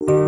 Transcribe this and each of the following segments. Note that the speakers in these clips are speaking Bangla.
কতদিন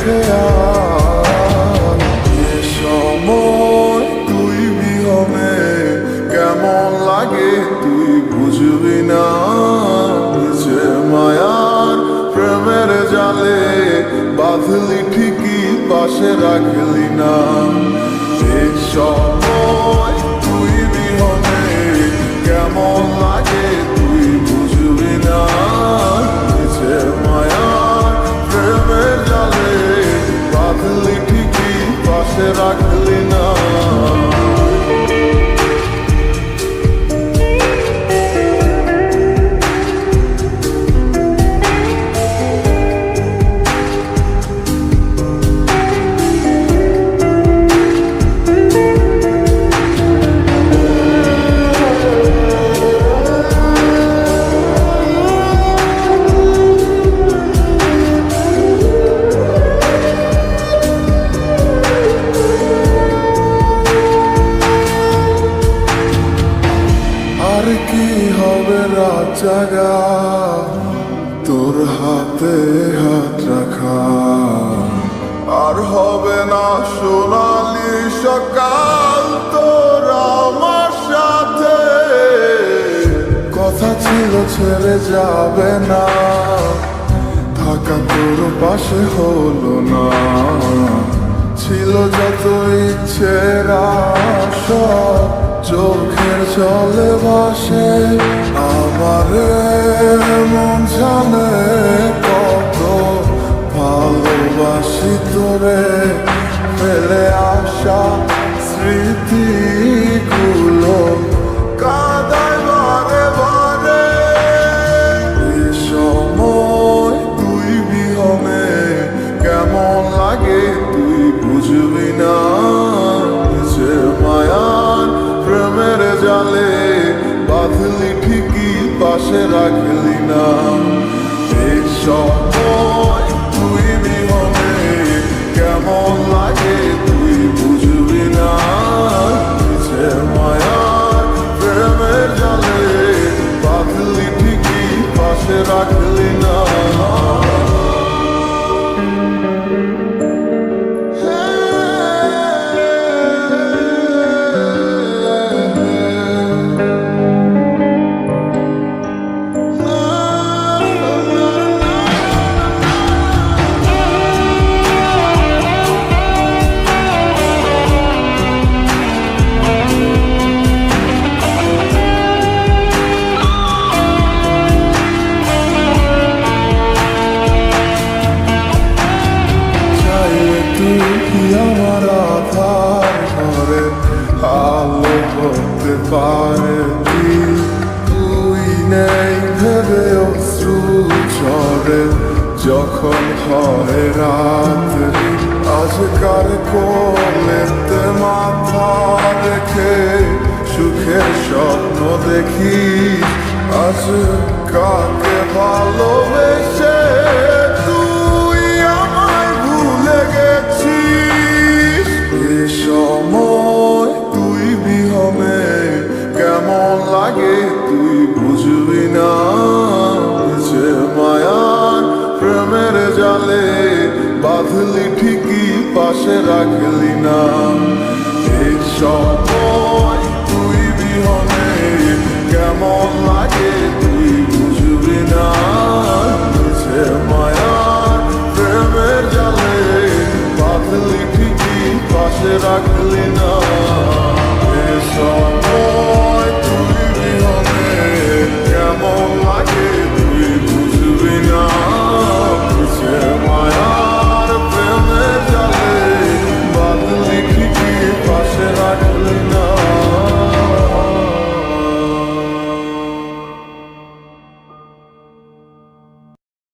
খেয়াল এ সময় তুই বিহনে কেমন লাগে তুই বুঝবি না যে মায়ার প্রেমের জালে বাঁধলি ঠিকই পাশে রাখলি না জাগা, তোর হাতে হাত রাখা। আর হবে না সোনালি সকাল, তোর আমার সাথে। কথা ছিল, ছেড়ে যাবে না। থাকা তোর পাশে হলো না। ছিল যত ইচ্ছের আশা, চোখের জলে ভাসে ফেলে আসা স্মৃতিগুলো কাদায় বারে সময় তুই কেমন লাগে তুই বুঝবি না? প্রেমের জালে বাঁধলি ঠিকই, পাশে রাখলি না। সময় যখন হয় রাত। আজকার কোলেতে মাথা রেখে সুখের স্বপ্ন দেখি। আজ কাকে ভালোবেসে জালে বাঁধলি ঠিকই, পাশে রাখলি না। এই সময় তুই বিহনে, কেমন লাগে তুই বুঝবি না। সে মায়ার প্রেমের জালে, বাঁধলি ঠিকই, পাশে রাখলি না।